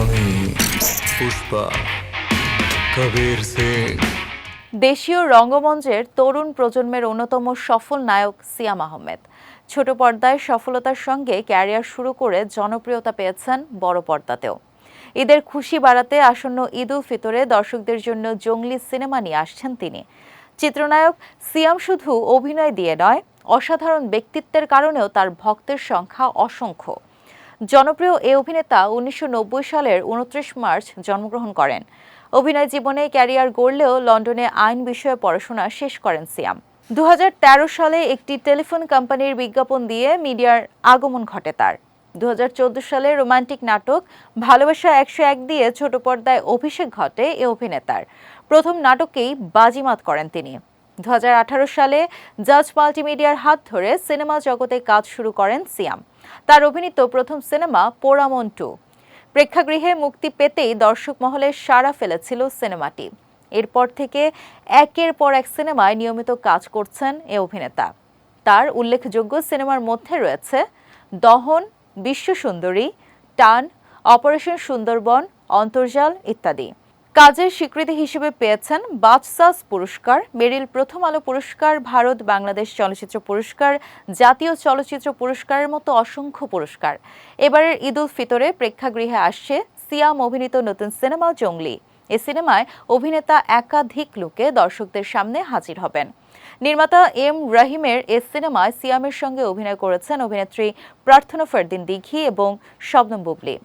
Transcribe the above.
আমি পুষ্পা কবির সিং দেশীয় রঙ্গমঞ্চের তরুণ প্রজন্মের অন্যতম সফল নায়ক সিয়াম আহমেদ। ছোট পর্দায় সফলতার সঙ্গে ক্যারিয়ার শুরু করে জনপ্রিয়তা পেয়েছেন বড় পর্দাতেও। ঈদের খুশি বাড়াতে আসন্ন ঈদ উল ফিতরে দর্শকদের জন্য জঙ্গলি সিনেমা নিয়ে আসছেন তিনি। চিত্রনায়ক সিয়াম শুধু অভিনয় দিয়ে নয়, অসাধারণ ব্যক্তিত্বের কারণেও তার ভক্তের সংখ্যা অসংখ্য। জনপ্রিয় এই অভিনেতা উনিশশো নব্বই সালের উনত্রিশ মার্চ জন্মগ্রহণ করেন। অভিনয় জীবনে ক্যারিয়ার গড়লেও লন্ডনে আইন বিষয়ে পড়াশোনা শেষ করেন সিয়াম। দু হাজার তেরো সালে একটি টেলিফোন কোম্পানির বিজ্ঞাপন দিয়ে মিডিয়ার আগমন ঘটে তার। দু হাজার চোদ্দ সালে রোমান্টিক নাটক ভালোবাসা একশো এক দিয়ে ছোট পর্দায় অভিষেক ঘটে এ অভিনেতার। প্রথম নাটকেই বাজিমাত করেন তিনি। দু হাজার আঠারো সালে জাজ মাল্টিমিডিয়ার হাত ধরে সিনেমা জগতে কাজ শুরু করেন সিয়াম। তার অভিনীত প্রথম সিনেমা পোড়ামন টু। প্রেক্ষাগৃহে মুক্তি পেতেই দর্শক মহলে সাড়া ফেলেছিল সিনেমাটি। এরপর থেকে একের পর এক সিনেমায় নিয়মিত কাজ করছেন এ অভিনেতা। তার উল্লেখযোগ্য সিনেমার মধ্যে রয়েছে দহন, বিশ্বসুন্দরী, টান, অপারেশন সুন্দরবন, অন্তর্জাল ইত্যাদি। কাজের স্বীকৃতি হিসেবে পেয়েছেন বাচসাস পুরস্কার, মেরিল প্রথম আলো পুরস্কার, ভারত বাংলাদেশ চলচ্চিত্র পুরস্কার, জাতীয় চলচ্চিত্র পুরস্কারের মতো অসংখ্য পুরস্কার। এবারের ঈদ উল ফিতরে প্রেক্ষাগৃহে আসছে সিয়াম অভিনীত নতুন সিনেমা জঙ্গলি। এ সিনেমায় অভিনেতা একাধিক লোকে দর্শকদের সামনে হাজির হবেন। নির্মাতা এম রাহিমের এ সিনেমায় সিয়ামের সঙ্গে অভিনয় করেছেন অভিনেত্রী প্রার্থনা ফারদিন দিঘি এবং শবনম বুবলি।